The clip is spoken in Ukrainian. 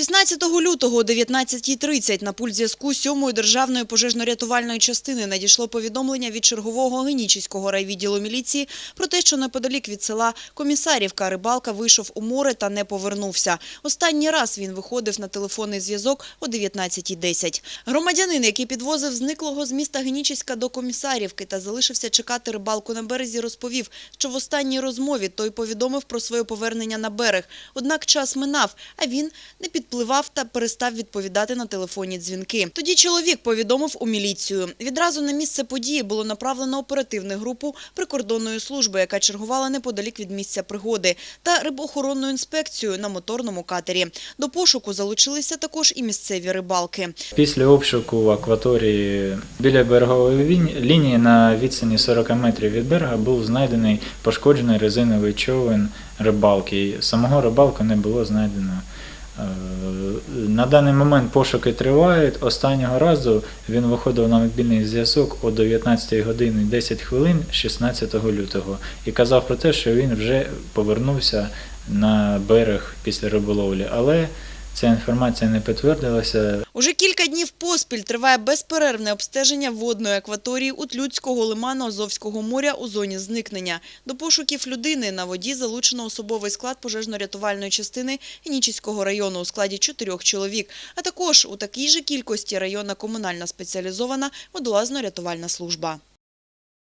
16 лютого о 19.30 на пульт зв'язку 7-ї державної пожежно-рятувальної частини надійшло повідомлення від чергового Генічеського райвідділу міліції про те, що неподалік від села Комісарівка рибалка вийшов у море та не повернувся. Останній раз він виходив на телефонний зв'язок о 19.10. Громадянин, який підвозив зниклого з міста Генічеська до Комісарівки та залишився чекати рибалку на березі, розповів, що в останній розмові той повідомив про своє повернення на берег. Однак час минав, а він не підпливав та перестав відповідати на телефонні дзвінки. Тоді чоловік повідомив у міліцію. Відразу на місце події було направлено оперативну групу прикордонної служби, яка чергувала неподалік від місця пригоди, та рибоохоронну інспекцію на моторному катері. До пошуку залучилися також і місцеві рибалки. Після обшуку в акваторії біля берегової лінії на відстані 40 метрів від берега був знайдений пошкоджений резиновий човен рибалки. Самого рибалку не було знайдено. Е, На даний момент пошуки тривають. Останнього разу він виходив на мобільний зв'язок о 19 годині 10 хвилин 16 лютого і казав про те, що він вже повернувся на берег після риболовлі. Але ця інформація не підтвердилася. Уже кілька днів поспіль триває безперервне обстеження водної акваторії Утлюцького лиману Азовського моря у зоні зникнення. До пошуків людини на воді залучено особовий склад пожежно-рятувальної частини Генічеського району у складі чотирьох чоловік, а також у такій же кількості районна комунальна спеціалізована водолазно-рятувальна служба.